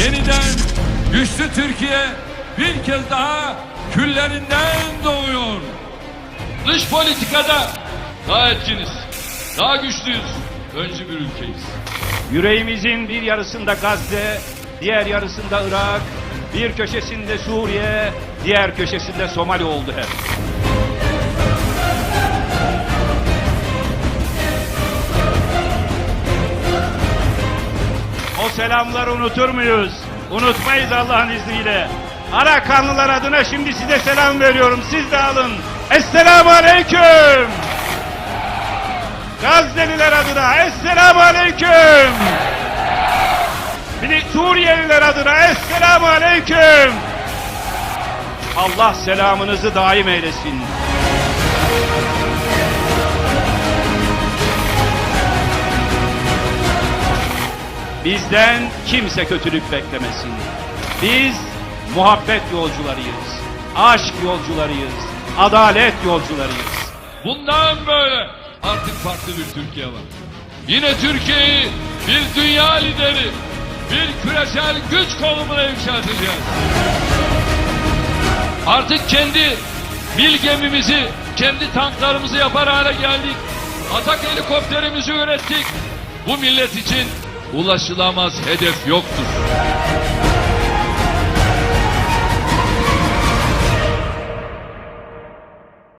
Yeniden güçlü Türkiye bir kez daha küllerinden doğuyor. Dış politikada daha etkiniz, daha güçlüyüz, öncü bir ülkeyiz. Yüreğimizin bir yarısında Gazze, diğer yarısında Irak, bir köşesinde Suriye, diğer köşesinde Somali oldu hep. Selamları unutur muyuz? Unutmayız Allah'ın izniyle. Arakanlılar adına şimdi size selam veriyorum. Siz de alın. Esselamu Aleyküm. Gazze'liler adına Esselamu Aleyküm. Suriyeliler adına Esselamu Aleyküm. Allah selamınızı daim eylesin. Bizden kimse kötülük beklemesin. Biz muhabbet yolcularıyız. Aşk yolcularıyız. Adalet yolcularıyız. Bundan böyle artık farklı bir Türkiye var. Yine Türkiye'yi bir dünya lideri, bir küresel güç konumuna yükselteceğiz. Artık kendi mil gemimizi, kendi tanklarımızı yapar hale geldik. Atak helikopterimizi ürettik. Bu millet için ulaşılamaz hedef yoktur.